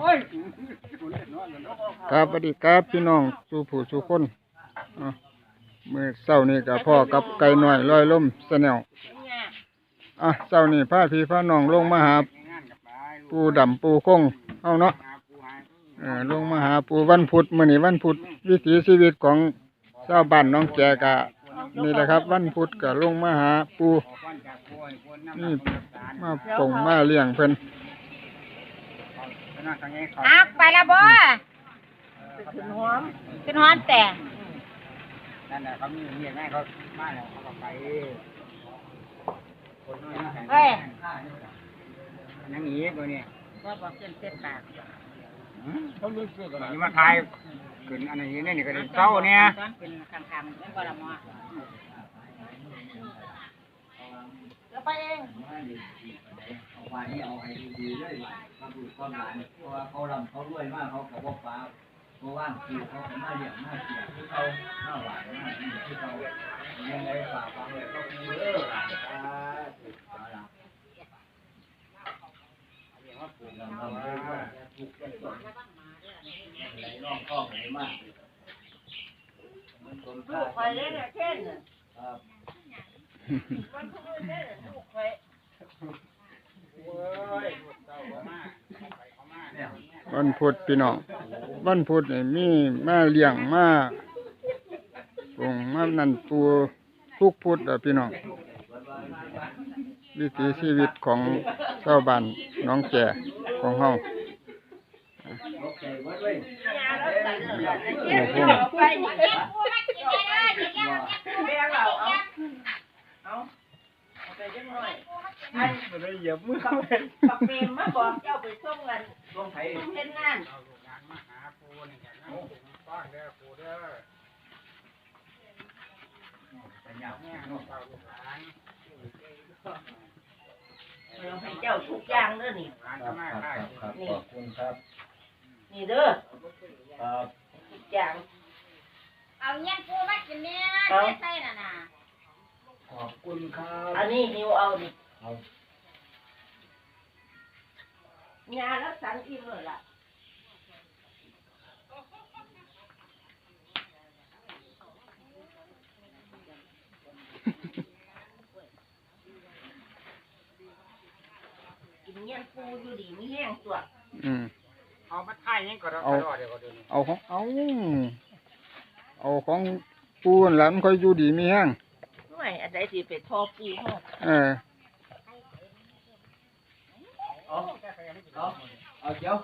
อ้ยครับสวัสดีครับพี่น้องสู่ผู้สู่คนอะมื่อเช้านี้กับพ่อกับไก่หน้อยลอยล่มสแนวอะเช้านี้พาพี่พาน้องลงมาหาปูดำปูคงเฮาเนาะเออลงมาหาปูวันพุธมื้อนี้วันพุธวิถีชีวิตของชาวบ้านน้องแจกะนี่แหละครับ วันพุธก็ลงมาหาปูนี่มาปงมาเลี้ยงเพิ่น อักไปและบ่ขึ้นหอมขึ้นหอมแต่นั่นแหละเขามีเมียง่ายเขามาแล้วเขาก็ไปคนน้อยนะเฮ้ยนั่งหนีตัวนี้บ่บอกเส้นเส้นปากเขาเลือกเสื้อกันนี่มาทายขึ้นอันนี้นี่นี่ก็ได้เศร้าเนี่ยตอนเป็นคำคำนั่นบ่ละหมอ เดี๋ยวไปเองวันนี้เอาให้ดีๆเลยมาดูความหลานเพราะว่าเขาลำเขารวยมากเขากับว่าฟ้าเพราะว่าคิวเขาก็มาเลี้ยงมาเสียที่เขามาหวานมาดีที่เขายังไงฝากฟังเลยก็คือเออหลานตาติดตาหลังลำลำเลยว่าถูกเป็นต้นไหลร่องคล้อไหลมากมันต้นลูข้ากคอยเล่นน่ะเช่นน่ะครับ วันพุธพี่น้องวันพุธนี่มีมาเลี้ยงมาปงมานั่นปูทุกพุธอะพี่น้องวิถีชีวิตของชาวบ้านน้องแก่ของเฮาโอเคไว้เว้ยโอ้โห ไปนี่แม่เราเอาเอาเอาไปจังหน่ อยอันมันได้เหยียบมือปักปักเมมมาบอกเจ้าไปส่งกันต้องไถเฮ็ดงานมาหาปูนี่กันนะป้อนเด้อปูเด้อสัญญาเนี่ยเนาะเฝ้าลูกหลานเราให้เจ้าทุกอย่างเด้อนี่ หลานคก็รับมาครับได้ครับขอบคุณครับนี่เด้อครับทุกอย่างเอาเงี้ยปูมากินเนี่ยเอาไม่ใส่น่ะนะ ขอบคุณครับอันนี้หิวเอานี่เอายารักษาอิ่มเลยล่ะกินเงี้ยปูอยู่ดีมีแห้งตัวอืม เอามาทายยังก็รอเดี๋ยวก็เดี๋ยวนี้เอาของเอาเอาของปูนั่นล่ะมันค่อยอยู่ดีมีแห้งห น่วยอันใดสิไปทอปูเฮาเออ เอาเอาเอาเดี๋ยว